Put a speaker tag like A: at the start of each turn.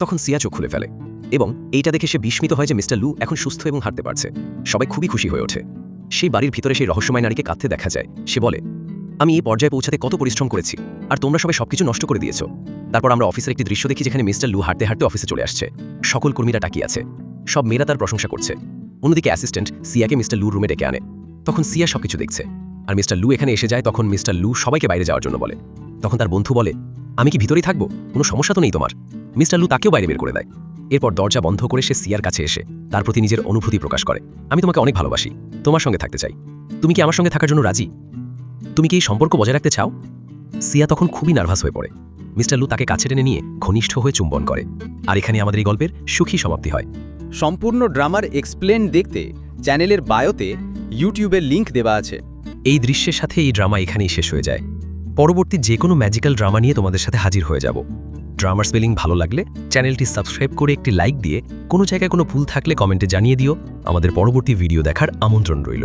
A: তখন সিয়া চোখ খুলে ফেলে এবং এইটা দেখে সে বিস্মিত হয় যে মিস্টার লু এখন সুস্থ এবং হাঁটতে পারছে। সবাই খুবই খুশি হয়ে ওঠে। সেই বাড়ির ভিতরে সেই রহস্যময় নারীকে কাঁদতে দেখা যায়। সে বলে, আমি এই পর্যায়ে পৌঁছাতে কত পরিশ্রম করেছি, আর তোমরা সবাই সবকিছু নষ্ট করে দিয়েছ। তারপর আমরা অফিসের একটি দৃশ্য দেখি যেখানে মিস্টার লু হাঁটতে হাঁটতে অফিসে চলে আসছে। সকল কর্মীরা তাকিয়ে আছে। সব মেয়েরা তার প্রশংসা করছে। অন্যদিকে অ্যাসিস্ট্যান্ট সিয়াকে মিস্টার লু রুমে ডেকে আনে। তখন সিয়া সবকিছু দেখছে। আর মিস্টার লু এখানে এসে যায়, তখন মিস্টার লু সবাইকে বাইরে যাওয়ার জন্য বলে। তখন তার বন্ধু বলে, আমি কি ভিতরেই থাকব? কোনো সমস্যা তো নেই তোমার? মিস্টার লু তাকেও বাইরে বের করে দেয়। এরপর দরজা বন্ধ করে সে সিয়ার কাছে এসে তার প্রতি নিজের অনুভূতি প্রকাশ করে। আমি তোমাকে অনেক ভালোবাসি। তোমার সঙ্গে থাকতে চাই। তুমি কি আমার সঙ্গে থাকার জন্য রাজি? তুমি কি এই সম্পর্ক বজায় রাখতে চাও? সিয়া তখন খুবই নার্ভাস হয়ে পড়ে। মিস্টার লু তাকে কাছে টেনে নিয়ে ঘনিষ্ঠ হয়ে চুম্বন করে। আর এখানে আমাদের এই গল্পের সুখী সমাপ্তি হয়।
B: সম্পূর্ণ ড্রামার এক্সপ্লেন দেখতে চ্যানেলের বায়োতে ইউটিউবের লিংক দেওয়া আছে।
A: এই দৃশ্যের সাথে এই ড্রামা এখানেই শেষ হয়ে যায়। পরবর্তী যে কোনো ম্যাজিক্যাল ড্রামা নিয়ে তোমাদের সাথে হাজির হয়ে যাব। ড্রামার স্পেলিং ভালো লাগলে চ্যানেলটি সাবস্ক্রাইব করে একটি লাইক দিয়ে কোনো জায়গায় কোনো ভুল থাকলে কমেন্টে জানিয়ে দিও। আমাদের পরবর্তী ভিডিও দেখার আমন্ত্রণ রইল।